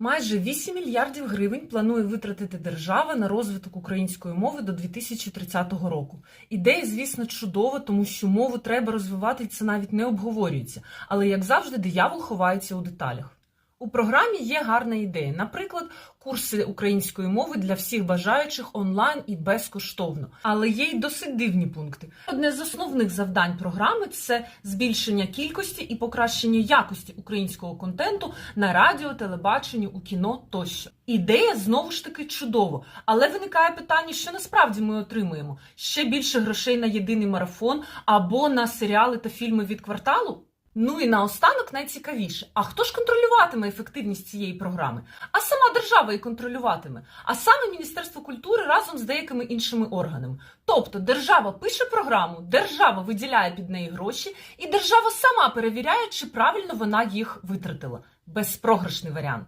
Майже 8 мільярдів гривень планує витратити держава на розвиток української мови до 2030 року. Ідея, звісно, чудова, тому що мову треба розвивати, і це навіть не обговорюється. Але як завжди, диявол ховається у деталях. У програмі є гарна ідея, наприклад, курси української мови для всіх бажаючих онлайн і безкоштовно. Але є й досить дивні пункти. Одне з основних завдань програми це збільшення кількості і покращення якості українського контенту на радіо, телебаченні, у кіно тощо. Ідея знову ж таки чудова, але виникає питання, що насправді ми отримуємо ще більше грошей на єдиний марафон або на серіали та фільми від кварталу. Ну і наостанок найцікавіше: а хто ж контролюватиме ефективність цієї програми? А сама держава і контролюватиме, а саме Міністерство культури разом з деякими іншими органами. Тобто держава пише програму, держава виділяє під неї гроші, і держава сама перевіряє, чи правильно вона їх витратила. Безпрограшний варіант.